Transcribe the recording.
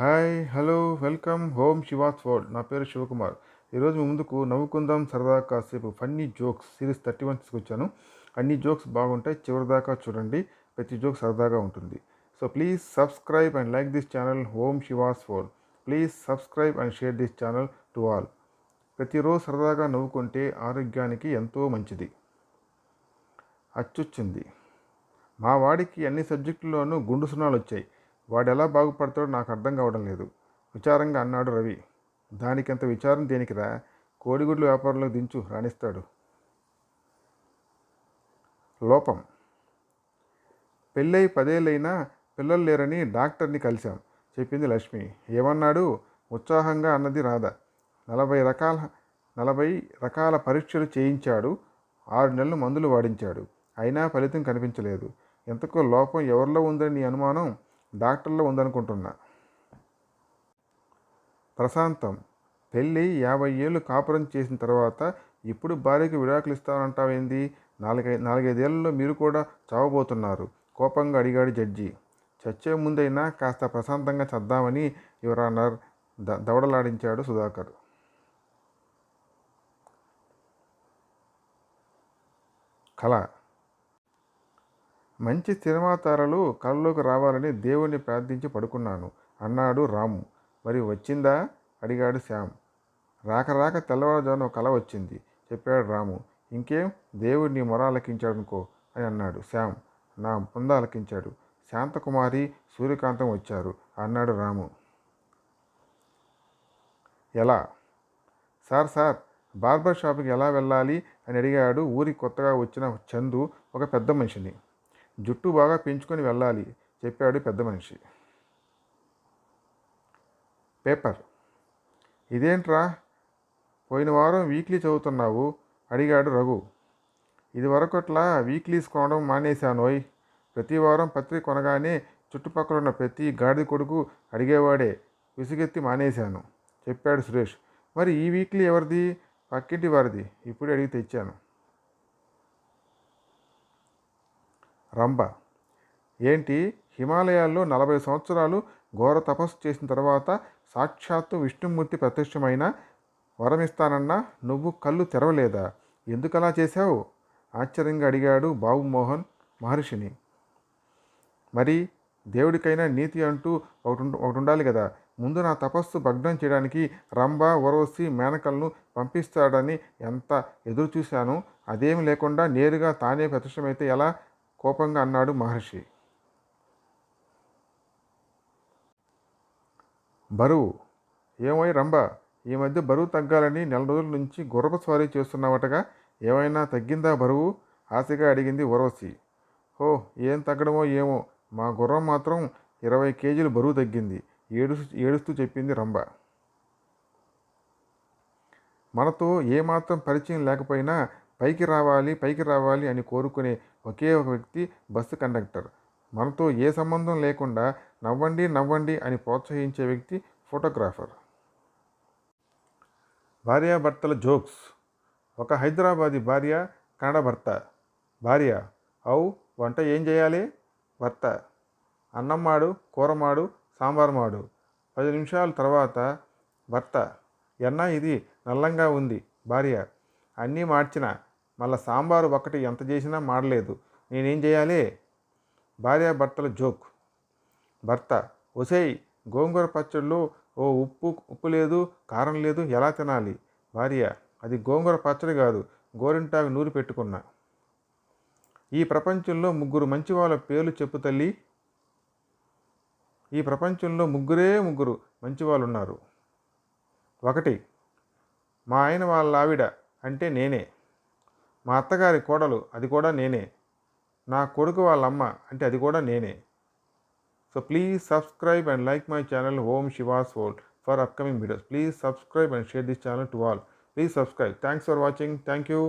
Hi hello welcome home Shivas world. నా పేరు శివకుమార్. ఈరోజు మీ ముందుకు నవ్వుకుందాం సరదా కాసేపు funny jokes series thirty one తీసుకొచ్చాను. అన్ని జోక్స్ బాగుంటాయి చివరిదాకా చూడండి. ప్రతి జోక్ సరదాగా ఉంటుంది. So please subscribe and like this channel home Shivas world. Please subscribe and share this channel to all. ప్రతిరోజు సరదాగా నవ్వుకుంటే ఆరోగ్యానికి ఎంతో మంచిది. అచ్చొచ్చింది. మా వాడికి అన్ని సబ్జెక్టుల్లోనూ గుండు సున్నాలు వచ్చాయి వాడు ఎలా బాగుపడతాడో నాకు అర్థం కావడం లేదు. విచారంగా అన్నాడు రవి. దానికంత విచారం దేనికిరా? కోడిగుడ్లు వ్యాపారంలో దించు రాణిస్తాడు. లోపం. పెళ్ళై పదేళ్ళైనా పిల్లలు లేరని డాక్టర్ని కలిశాం చెప్పింది లక్ష్మి. ఏమన్నాడు? ఉత్సాహంగా అన్నది రాధ. నలభై రకాల నలభై రకాల పరీక్షలు చేయించాడు. ఆరు నెలలు మందులు వాడించాడు. అయినా ఫలితం కనిపించలేదు. ఎంతకో లోపం ఎవరిలో ఉందని నీ అనుమానం? డాక్టర్లో ఉందనుకుంటున్నా. ప్రశాంతం పెళ్ళి యాభై ఏళ్ళు కాపురం చేసిన తర్వాత ఇప్పుడు భార్యకి విడాకులు ఇస్తానంటావేంది? నాలుగై నాలుగైదేళ్ళలో మీరు కూడా చావబోతున్నారు కోపంగా అడిగాడు జడ్జి. చచ్చే ముందైనా కాస్త ప్రశాంతంగా చద్దామని యువర్ ఆనర్ ద దవడలాడించాడు సుధాకర్. కళ మంచి సినిమా తారలు కళ్ళలోకి రావాలని దేవుణ్ణి ప్రార్థించి పడుకున్నాను అన్నాడు రాము. మరి వచ్చిందా? అడిగాడు శ్యామ్. రాక రాక తెల్లవారుజామున ఒక కల వచ్చింది. చెప్పాడు రాము. ఇంకేం? దేవుడు నీ మొర అని అన్నాడు శ్యామ్. నా పొంద శాంతకుమారి సూర్యకాంతం వచ్చారు అన్నాడు రాము. ఎలా? సార్ సార్ బార్బర్ షాప్కి ఎలా వెళ్ళాలి? అని అడిగాడు. ఊరికి కొత్తగా వచ్చిన చందు ఒక పెద్ద మనిషిని. జుట్టు బాగా పెంచుకొని వెళ్ళాలి చెప్పాడు పెద్ద మనిషి. పేపర్. ఇదేంట్రా? పోయిన వారం వీక్లీ చదువుతున్నావు? అడిగాడు రఘు. ఇది వరకట్లా వీక్లీస్ కొనడం మానేశానోయ్. ప్రతి వారం పత్రిక కొనగానే చుట్టుపక్కల ఉన్న ప్రతి గాడిద కొడుకు అడిగేవాడే విసుగెత్తి మానేశాను చెప్పాడు సురేష్. మరి ఈ వీక్లీ ఎవరిది? పక్కింటి వారిది. ఇప్పుడే అడిగి తెచ్చాను. రంభ. ఏంటి? హిమాలయాల్లో నలభై సంవత్సరాలు ఘోర తపస్సు చేసిన తర్వాత సాక్షాత్తు విష్ణుమూర్తి ప్రత్యక్షమైన వరమిస్తానన్నా నువ్వు కళ్ళు తెరవలేదా? ఎందుకలా చేశావు? ఆశ్చర్యంగా అడిగాడు బాబు మోహన్ మహర్షిని. మరి దేవుడికైనా నీతి అంటూ ఒకటి ఒకటి ఉండాలి కదా. ముందు నా తపస్సు భగ్నం చేయడానికి రంభ ఉరవసి మేనకలను పంపిస్తాడని ఎంత ఎదురు చూశాను అదేమి లేకుండా నేరుగా తానే ప్రత్యక్షమైతే ఎలా? కోపంగా అన్నాడు మహర్షి. బరువు. ఏమై రంభ ఈ మధ్య బరువు తగ్గాలని నెల రోజుల నుంచి గుర్రపు స్వారీ చేస్తున్నావటగా? ఏమైనా తగ్గిందా బరువు? ఆశగా అడిగింది ఉరవసి ఓ ఏం తగ్గడమో ఏమో. మా గుర్రం మాత్రం ఇరవై కేజీలు బరువు తగ్గింది ఏడు ఏడుస్తూ చెప్పింది రంభ. మనతో ఏమాత్రం పరిచయం లేకపోయినా పైకి రావాలి పైకి రావాలి అని కోరుకునే ఒకే ఒక వ్యక్తి బస్సు కండక్టర్. మనతో ఏ సంబంధం లేకుండా నవ్వండి నవ్వండి అని ప్రోత్సహించే వ్యక్తి ఫోటోగ్రాఫర్. భార్యాభర్తల జోక్స్. ఒక హైదరాబాదీ భార్య కన్నడ భర్త. భార్య అవు వంట ఏం చేయాలి? భర్త. అన్నం మాడు కూర మాడు సాంబార్ మాడు. పది నిమిషాల తర్వాత భర్త. ఎన్న ఇది నల్లంగా ఉంది భార్య. అన్నీ మార్చిన మళ్ళా సాంబారు ఒకటి ఎంత చేసినా మాడలేదు నేనేం చేయాలి? భార్యాభర్తల జోక్. భర్త ఒసేయ్ గోంగూర పచ్చడిలో ఓ ఉప్పు ఉప్పు లేదు కారం లేదు ఎలా తినాలి? భార్య అది గోంగూర పచ్చడి కాదు గోరింటాకు నూరి పెట్టుకున్నా. ఈ ప్రపంచంలో ముగ్గురు మంచి వాళ్ళ పేర్లు చెప్పు తల్లి. ఈ ప్రపంచంలో ముగ్గురే ముగ్గురు మంచి వాళ్ళు ఉన్నారు ఒకటి మా ఆయన వాళ్ళ ఆవిడ అంటే నేనే. మా అత్తగారి కోడలు అది కూడా నేనే. నా కొడుకు వాళ్ళ అమ్మ అంటే అది కూడా నేనే. So please subscribe and like my channel home Shivas world for upcoming videos please subscribe and share this channel to all please subscribe thanks for watching thank you